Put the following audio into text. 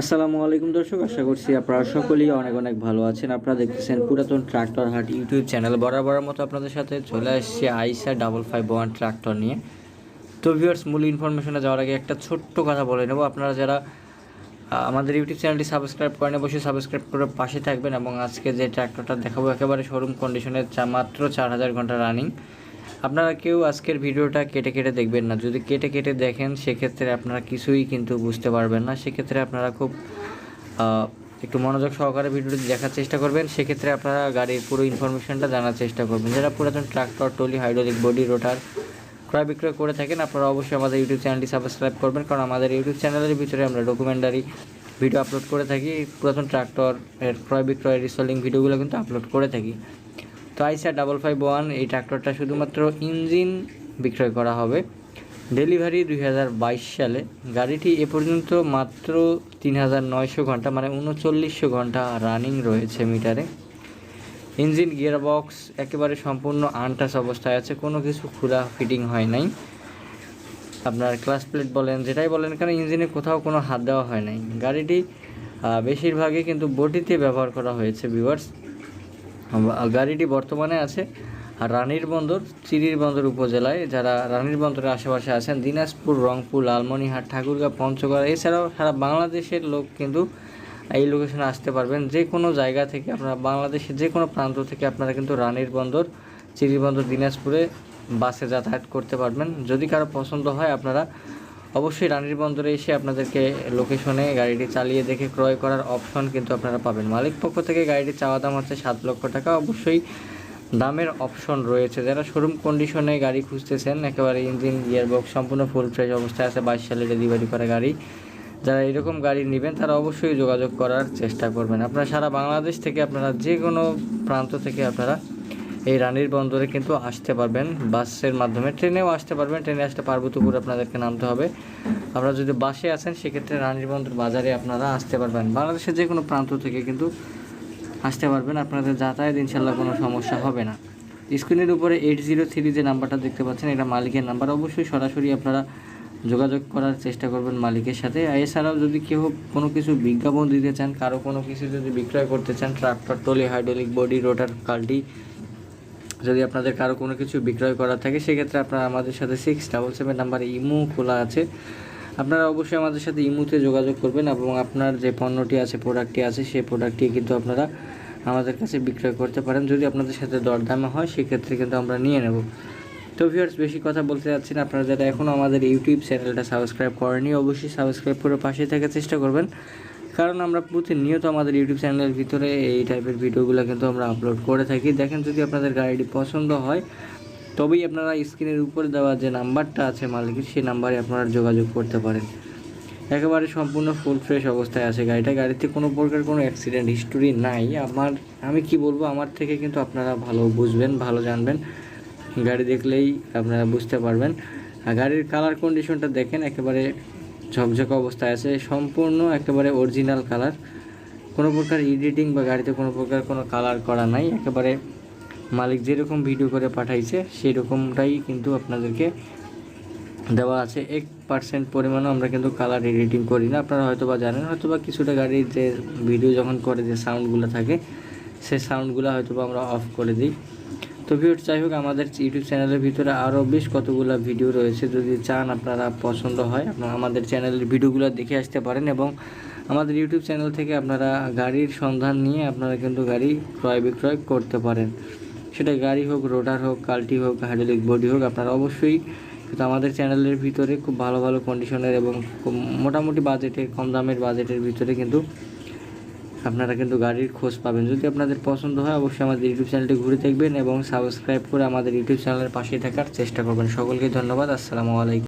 আসসালামু আলাইকুম দর্শক, আশা করছি আপনারা সকলেই অনেক অনেক ভালো আছেন। আপনারা দেখতেছেন পুরাতন ট্রাক্টর হাট ইউটিউব চ্যানেল। বরাবর মতো আপনাদের সাথে চলে আসছে আইসা ডাবল ফাইভ ওয়ান ট্রাক্টর নিয়ে। তো ভিউয়ার্স মূল ইনফরমেশনে যাওয়ার আগে একটা ছোট্ট কথা বলে নেব। আপনারা যারা আমাদের ইউটিউব চ্যানেলটি সাবস্ক্রাইব করেন, অবশ্যই সাবস্ক্রাইব করে পাশে থাকবেন এবং আজকে যে ট্র্যাক্টরটা দেখাবো, একেবারে শোরুম কন্ডিশনে চা, মাত্র চার হাজার ঘণ্টা রানিং আপনারা কেউ আজকের ভিডিওটা কেটে কেটে দেখবেন না। যদি কেটে কেটে দেখেন, সেক্ষেত্রে আপনারা কিছুই কিন্তু বুঝতে পারবেন না। সেক্ষেত্রে আপনারা খুব একটু মনোযোগ সহকারে ভিডিওটি দেখার চেষ্টা করবেন। সেক্ষেত্রে আপনারা গাড়ির পুরো ইনফরমেশনটা জানার চেষ্টা করবেন। যারা পুরাতন tractor trolley hydraulic body, rotor ক্রয় বিক্রয় করে থাকেন, আপনারা অবশ্যই আমাদের ইউটিউব চ্যানেলটি সাবস্ক্রাইব করবেন। কারণ আমাদের ইউটিউব চ্যানেলের ভিতরে আমরা ডকুমেন্টারি ভিডিও আপলোড করে থাকি, পুরাতন ট্রাক্টর এর ক্রয় বিক্রয় রিসেলিং ভিডিওগুলো কিন্তু আপলোড করে থাকি। তো আইসা ডাবল ফাইভ ওয়ান এই ট্রাক্টরটা শুধুমাত্র ইঞ্জিন বিক্রয় করা হবে। ডেলিভারি দুই হাজার বাইশ সালে। গাড়িটি এ পর্যন্ত মাত্র তিন হাজার নয়শো ঘণ্টা মানে উনচল্লিশশো ঘণ্টা রানিং রয়েছে মিটারে। ইঞ্জিন গিয়ার বক্স একেবারে সম্পূর্ণ আনটাচ অবস্থায় আছে, কোনো কিছু খোলা ফিটিং হয় নাই। আপনার ক্লাস প্লেট বলেন, যেটাই বলেন কেন ইঞ্জিনে কোথাও কোনো হাত দেওয়া হয় নাই। গাড়িটি বেশিরভাগই কিন্তু বডিতে ব্যবহার করা হয়েছে ভিউয়ার্স গাড়িটি বর্তমানে আছে আর রানীর বন্দর, চিরির বন্দর উপজেলায়। যারা রানীর বন্দরের আশেপাশে আছেন, দিনাজপুর, রংপুর লালমনিহাট ঠাকুরগাঁ, পঞ্চগড়, এছাড়াও সারা বাংলাদেশের লোক কিন্তু এই লোকেশনে আসতে পারবেন। যে কোনো জায়গা থেকে আপনারা, বাংলাদেশের যে কোনো প্রান্ত থেকে আপনারা কিন্তু রানীর বন্দর, চিরির বন্দর, দিনাজপুরে বাসে যাতায়াত করতে পারবেন। যদি কারও পছন্দ হয়, আপনারা অবশ্যই রানীর বন্দরে এসে আপনাদেরকে লোকেশনে গাড়িটি চালিয়ে দেখে ক্রয় করার অপশন কিন্তু আপনারা পাবেন। মালিক পক্ষ থেকে গাড়িটি চাওয়া দাম হচ্ছে সাত লক্ষ টাকা। অবশ্যই দামের অপশন রয়েছে। যারা শোরুম কন্ডিশনে গাড়ি খুঁজতেছেন, একেবারে ইঞ্জিন গিয়ারবক্স সম্পূর্ণ ফুল ফ্রেশ অবস্থায় আছে, বাইশ সালে ডেলিভারি করা গাড়ি, যারা এরকম গাড়ি নেবেন, তারা অবশ্যই যোগাযোগ করার চেষ্টা করবেন। আপনারা সারা বাংলাদেশ থেকে, আপনারা যে কোনো প্রান্ত থেকে আপনারা এই রানীর বন্দরে কিন্তু আসতে পারবেন। বাসের মাধ্যমে, ট্রেনেও আসতে পারবেন। ট্রেনে আসতে পার্বতীপুর আপনাদেরকে নামতে হবে। আপনারা যদি বাসে আসেন সেক্ষেত্রে রানীর বন্দর বাজারে আপনারা আসতে পারবেন। বাংলাদেশের যে কোনো প্রান্ত থেকে কিন্তু আসতে পারবেন। আপনাদের যাতায়াত ইনশাল্লাহ কোনো সমস্যা হবে না। স্ক্রিনের উপরে এইট জিরো থ্রি যে নাম্বারটা দেখতে পাচ্ছেন, এটা মালিকের নাম্বার। অবশ্যই সরাসরি আপনারা যোগাযোগ করার চেষ্টা করবেন মালিকের সাথে। এছাড়াও যদি কেউ কোনো কিছু বিজ্ঞাপন দিতে চান, কারও কোনো কিছু যদি বিক্রয় করতে চান, tractor trolley hydraulic body, rotor, কাল্টি যদি আপনাদের কারও কোনো কিছু বিক্রয় করার থাকে, সেক্ষেত্রে আপনারা আমাদের সাথে সিক্স ডাবল সেভেন নাম্বারে ইমো খোলা আছে। আপনারা অবশ্যই আমাদের সাথে ইমুতে যোগাযোগ করবেন এবং আপনার যে পণ্যটি আছে প্রোডাক্টটি আছে, সেই প্রোডাক্টটি কিন্তু আপনারা আমাদের কাছে বিক্রয় করতে পারেন। যদি আপনাদের সাথে দরদামে হয়, সেক্ষেত্রে কিন্তু আমরা নিয়ে নেব। তো ভিউয়ার্স বেশি কথা বলতে যাচ্ছি না। আপনারা যারা এখনও আমাদের ইউটিউব চ্যানেলটা সাবস্ক্রাইব করেনি অবশ্যই সাবস্ক্রাইব করে পাশে থাকার চেষ্টা করবেন। কারণ আমরা প্রতিনিয়ত আমাদের ইউটিউব চ্যানেলের ভিতরে এই টাইপের ভিডিওগুলো কিন্তু আমরা আপলোড করে থাকি। দেখেন যদি আপনাদের গাড়িটি পছন্দ হয়, তবেই আপনারা স্ক্রিনের উপরে দেওয়া যে নাম্বারটা আছে মালিকের, সেই নাম্বারে আপনারা যোগাযোগ করতে পারেন। একেবারে সম্পূর্ণ ফুল ফ্রেশ অবস্থায় আছে গাড়িটা। গাড়িতে কোনো প্রকার কোনো অ্যাক্সিডেন্ট হিস্টোরি নাই। আমার, আমি কি বলব, আমার থেকে কিন্তু আপনারা ভালো বুঝবেন, ভালো জানবেন। গাড়ি দেখলেই আপনারা বুঝতে পারবেন। আর গাড়ির কালার কন্ডিশনটা দেখেন, একেবারে ঝকঝকে অবস্থায় আছে। সম্পূর্ণ একেবারে অরিজিনাল কালার কোনো প্রকার এডিটিং বা গাড়িতে কোনো প্রকার কোনো কালার করা নাই। একেবারে মালিক যেরকম ভিডিও করে পাঠাইছে সেই রকমটাই কিন্তু আপনাদেরকে দেওয়া আছে। এক পার্সেন্ট পরিমাণও আমরা কিন্তু কালার এডিটিং করি না। আপনারা হয়তো বা জানেন হয়তো বা কিছুটা গাড়ির যে ভিডিও যখন করে যে সাউন্ডগুলো থাকে সেই সাউন্ডগুলো হয়তো বা আমরা অফ করে দিই। তো ভিউর যাই হোক, আমাদের ইউটিউব চ্যানেলের ভিতরে আরও বেশ কতগুলো ভিডিও রয়েছে। যদি চান আপনারা পছন্দ হয়, আপনারা আমাদের চ্যানেলের ভিডিওগুলো দেখে আসতে পারেন এবং আমাদের ইউটিউব চ্যানেল থেকে আপনারা গাড়ির সন্ধান নিয়ে আপনারা কিন্তু গাড়ি ক্রয় বিক্রয় করতে পারেন। সেটা গাড়ি হোক রোডার হোক, কাল্টি হোক, হাইড্রোলিক বডি হোক, আপনারা অবশ্যই কিন্তু আমাদের চ্যানেলের ভিতরে খুব ভালো ভালো কন্ডিশনের এবং মোটামুটি বাজেটে কম দামের বাজেটের ভিতরে কিন্তু আপনারা কিন্তু গাড়ির খোঁজ পাবেন। যদি আপনাদের পছন্দ হয়, অবশ্যই আমাদের ইউটিউব চ্যানেলটি ঘুরে দেখবেন এবং সাবস্ক্রাইব করে আমাদের ইউটিউব চ্যানেলের পাশে থাকার চেষ্টা করবেন। সকলকে ধন্যবাদ। আসসালামু আলাইকুম।